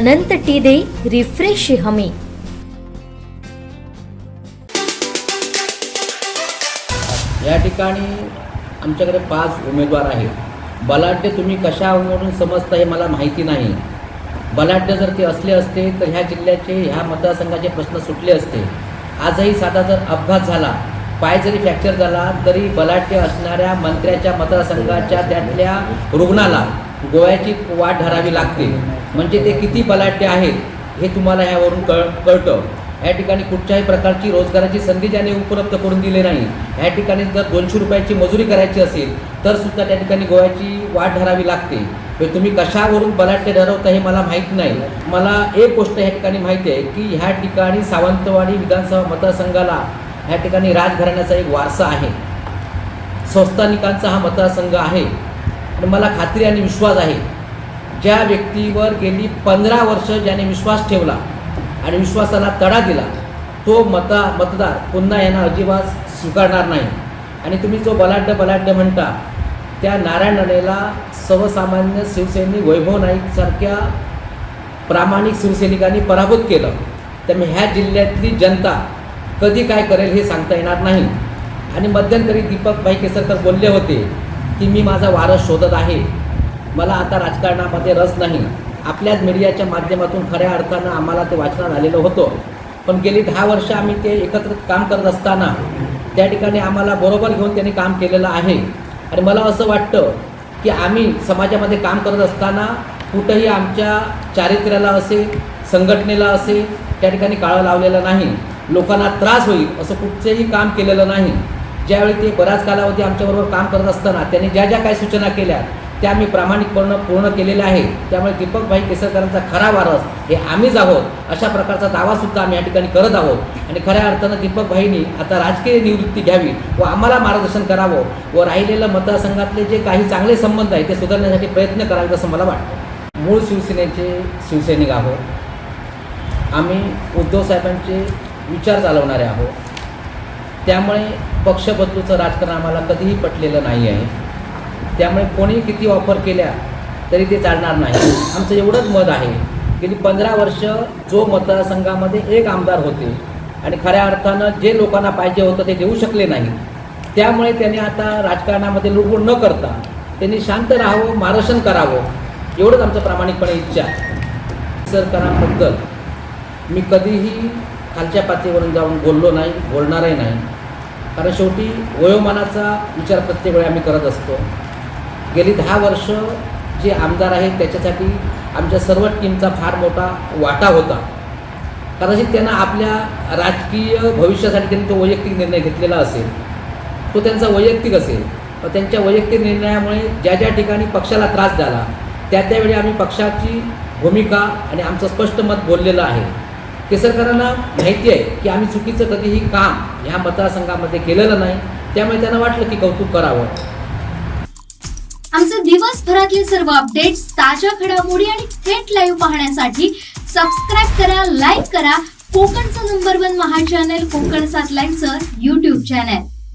अनंत T दे refresh हमी. या ठिकाणी आमच्याकडे पाच उमेदवार आहेत. बलाढ्य तुम्ही कशावरून समजता हे मला माहिती नाही. बलाढ्य जर ते असले असते तर ह्या जिल्ह्याचे ह्या मतदारसंघाचे प्रश्न सुटले असते. आजही साधा जर अपघात झाला पाय जरी फ्रॅक्चर झाला तरी बलाढ्य असणाऱ्या मंत्र्याच्या मतदारसंघाच्या त्यातल्या रुग्णाला गोव्याची वाट धरावी लागते. म्हणजे ते किती बलाढ्य आहेत हे तुम्हाला ह्यावरून कळ कळतं. या ठिकाणी कुठच्याही प्रकारची रोजगाराची संधी ज्याने उपलब्ध करून दिली नाही या ठिकाणी जर दोनशे रुपयाची मजुरी करायची असेल तर सुद्धा त्या ठिकाणी गोव्याची वाट धरावी लागते. हे तुम्ही कशावरून बलाट्य ठरवता हे मला माहीत नाही. मला एक गोष्ट ह्या ठिकाणी माहिती आहे की ह्या ठिकाणी सावंतवाडी विधानसभा मतदारसंघाला ह्या ठिकाणी राजघराण्याचा एक वारसा आहे. संस्थानिकांचा हा मतदारसंघ आहे. आणि मला खात्री आणि विश्वास आहे ज्या व्यक्तीवर गेली पंधरा वर्ष ज्याने विश्वास ठेवला आणि विश्वासाला तडा दिला तो मता मतदार पुन्हा यांना अजिबात स्वीकारणार नाही. आणि तुम्ही जो बलाढ्य बलाढ्य म्हणता त्या नारायण राणेला सर्वसामान्य शिवसैनिक वैभव नाईकसारख्या प्रामाणिक शिवसैनिकांनी पराभूत केलं. त्यामुळे ह्या जिल्ह्यातली जनता कधी काय करेल हे सांगता येणार नाही. आणि मध्यंतरी दीपक भाई केसरकर बोलले होते की मी माझा वारस शोधत आहे. मला आता राजकारणामध्ये रस नाही. आपल्याच मीडियाच्या माध्यमातून खऱ्या अर्थानं आम्हाला ते वाचनात आलेलं होतं. पण गेली दहा वर्ष आम्ही ते एकत्र काम करत असताना त्या ठिकाणी आम्हाला बरोबर घेऊन त्यांनी काम केलेलं आहे. आणि मला असं वाटतं की आम्ही समाजामध्ये काम करत असताना कुठंही आमच्या चारित्र्याला असे संघटनेला असे त्या ठिकाणी काळं लावलेलं नाही. लोकांना त्रास होईल असं कुठचंही काम केलेलं नाही. ज्यावेळी ते बराच कालावधी आमच्याबरोबर काम करत असताना त्यांनी ज्या ज्या काही सूचना केल्या त्या आम्ही प्रामाणिकपणे पूर्ण केलेल्या आहे त्यामुळे दीपकभाई केसरकरांचा खरा वारस हे आम्हीच आहोत अशा प्रकारचा दावासुद्धा आम्ही या ठिकाणी करत आहोत. आणि खऱ्या अर्थानं दीपकभाईंनी आता राजकीय निवृत्ती घ्यावी व आम्हाला मार्गदर्शन करावं व राहिलेलं मतदारसंघातले जे काही चांगले संबंध आहेत ते सुधारण्यासाठी प्रयत्न करावेत असं मला वाटतं. मूळ शिवसेनेचे शिवसैनिक आहोत. आम्ही उद्धव साहेबांचे विचार चालवणारे आहोत. त्यामुळे पक्ष बदलूचं राजकारण आम्हाला कधीही पटलेलं नाही आहे. त्यामुळे कोणी किती ऑफर केल्या तरी ते चालणार नाही. आमचं एवढंच मत आहे गेली पंधरा वर्ष जो मतदारसंघामध्ये एक आमदार होते आणि खऱ्या अर्थानं जे लोकांना पाहिजे होतं ते देऊ शकले नाही त्यामुळे त्यांनी आता राजकारणामध्ये लुडबुड न करता त्यांनी शांत राहावं मार्गदर्शन करावं एवढंच आमचं प्रामाणिकपणे इच्छा सरकारांबद्दल मी कधीही खालच्या पातळीवरून जाऊन बोललो नाही बोलणारही नाही. कारण शेवटी वयोमानाचा विचार प्रत्येक वेळी आम्ही करत असतो. गेली दहा वर्ष जे आमदार आहेत त्याच्यासाठी आमच्या सर्व टीमचा फार मोठा वाटा होता. कदाचित त्यांना आपल्या राजकीय भविष्यासाठी त्यांनी तो वैयक्तिक निर्णय घेतलेला असेल. तो त्यांचा वैयक्तिक असेल. व त्यांच्या वैयक्तिक निर्णयामुळे ज्या ज्या ठिकाणी पक्षाला त्रास झाला त्या त्यावेळी आम्ही पक्षाची भूमिका आणि आमचं स्पष्ट मत बोललेलं आहे. केसरकरांना माहिती आहे की आम्ही चुकीचं कधीही काम ह्या मतदारसंघामध्ये केलेलं नाही. त्यामुळे त्यांना वाटलं की कौतुक करावं. आमचे दिवसभरातले सर्व अपडेट्स ताज्या घडामोडी आणि थेट लाईव्ह पाहण्यासाठी सबस्क्राईब करा लाईक करा. कोकणचं number one Maha channel Kokan सात लाईनचं युट्यूब चॅनल